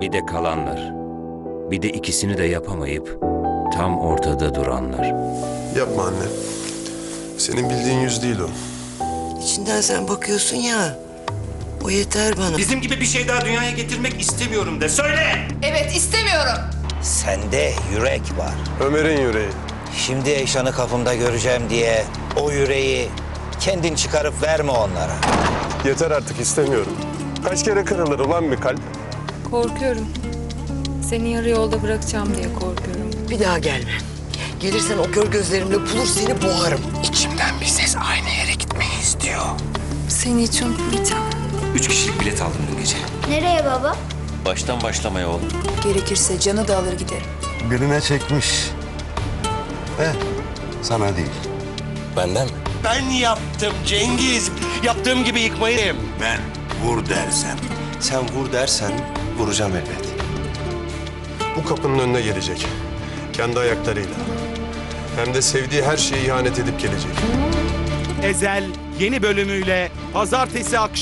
Bir de kalanlar. Bir de ikisini de yapamayıp tam ortada duranlar. Yapma anne. Senin bildiğin yüz değil o. İçinden sen bakıyorsun ya. O yeter bana. Bizim gibi bir şey daha dünyaya getirmek istemiyorum de. Söyle! Evet istemiyorum. Sende yürek var. Ömer'in yüreği. Şimdi Eyşan'ı kapımda göreceğim diye o yüreği kendin çıkarıp verme onlara. Yeter artık istemiyorum. Kaç kere kırılır ulan bir kalp? Korkuyorum. Seni yarı yolda bırakacağım diye korkuyorum. Bir daha gelme. Gelirsen o kör gözlerimle bulur seni boğarım. İçimden bir ses aynı yere gitmeyi istiyor. Seni hiç unutmayacağım. Üç kişilik bilet aldım dün gece. Nereye baba? Baştan başlamaya oğlum. Gerekirse canı da alır giderim. birine çekmiş. Eh, sana değil. Benden mi? Ben yaptım Cengiz. Yaptığım gibi yıkmayı. Ben vur dersem. Sen vur dersen vuracağım elbet. Bu kapının önüne gelecek. Kendi ayaklarıyla. Hem de sevdiği her şeye ihanet edip gelecek. Ezel yeni bölümüyle pazartesi akşam